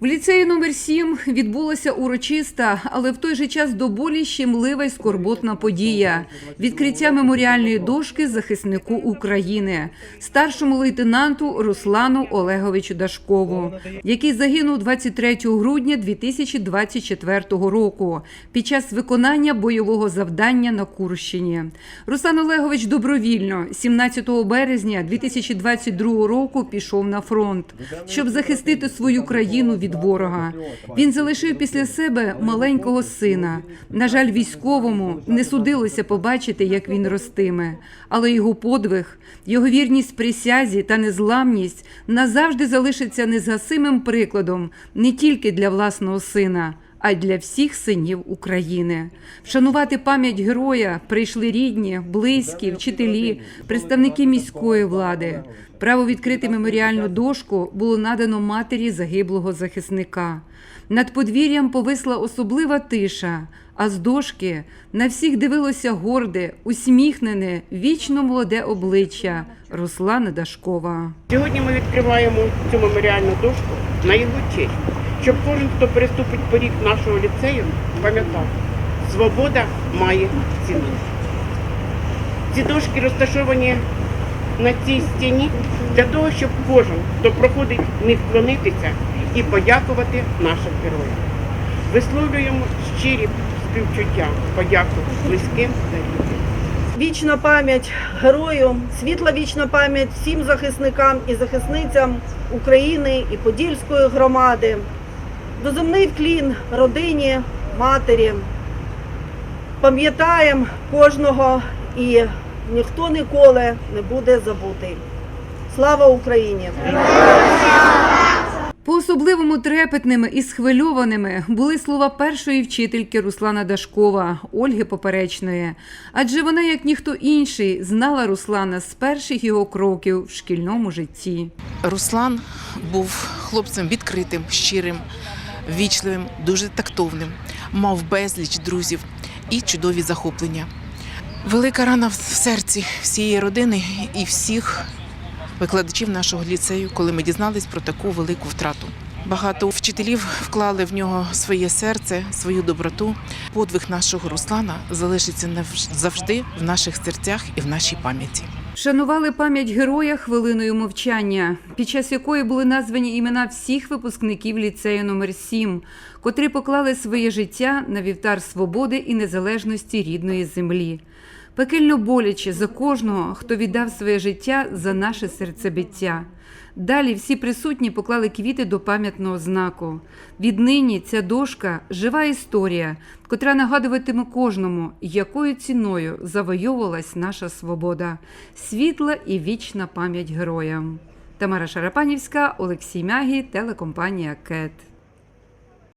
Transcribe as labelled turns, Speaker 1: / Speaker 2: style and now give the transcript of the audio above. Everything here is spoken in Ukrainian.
Speaker 1: В ліцеї номер 7 відбулася урочиста, але в той же час до болі щемлива й скорботна подія – відкриття меморіальної дошки захиснику України, старшому лейтенанту Руслану Олеговичу Дашкову, який загинув 23 грудня 2024 року під час виконання бойового завдання на Курщині. Руслан Олегович добровільно 17 березня 2022 року пішов на фронт, щоб захистити свою країну від ворога. Він залишив після себе маленького сина. На жаль, військовому не судилося побачити, як він ростиме, але його подвиг, його вірність присязі та незламність назавжди залишиться незгасимим прикладом не тільки для власного сина. А й для всіх синів України вшанувати пам'ять героя прийшли рідні, близькі, вчителі, представники міської влади. Право відкрити меморіальну дошку було надано матері загиблого захисника. Над подвір'ям повисла особлива тиша, а з дошки на всіх дивилося горде, усміхнене, вічно молоде обличчя Руслана Дашкова.
Speaker 2: Сьогодні ми відкриваємо цю меморіальну дошку на його честь, щоб кожен, хто переступить поріг нашого ліцею, пам'ятав, свобода має ціну. Ці дошки розташовані на цій стіні для того, щоб кожен, хто проходить, міг вклонитися і подякувати нашим героям. Висловлюємо щирі співчуття, подяку близьким та рідним.
Speaker 3: Вічна пам'ять герою, світла вічна пам'ять всім захисникам і захисницям України і Подільської громади. Доземний вклін родині, матері. Пам'ятаємо кожного і ніхто ніколи не буде забутий. Слава Україні!
Speaker 1: По-особливому трепетними і схвильованими були слова першої вчительки Руслана Дашкова Ольги Поперечної, адже вона, як ніхто інший, знала Руслана з перших його кроків в шкільному житті.
Speaker 4: Руслан був хлопцем відкритим, щирим, вічливим, дуже тактовним, мав безліч друзів і чудові захоплення. Велика рана в серці всієї родини і всіх викладачів нашого ліцею, коли ми дізнались про таку велику втрату. Багато вчителів вклали в нього своє серце, свою доброту. Подвиг нашого Руслана залишиться завжди в наших серцях і в нашій пам'яті.
Speaker 1: Вшанували пам'ять героя хвилиною мовчання, під час якої були названі імена всіх випускників ліцею номер 7 котрі поклали своє життя на вівтар свободи і незалежності рідної землі. Пекельно боляче за кожного, хто віддав своє життя за наше серцебиття. Далі всі присутні поклали квіти до пам'ятного знаку. Віднині ця дошка жива історія, котра нагадуватиме кожному, якою ціною завойовувалась наша свобода, світла і вічна пам'ять героям. Тамара Шарапанівська, Олексій Мягі, телекомпанія КЕТ.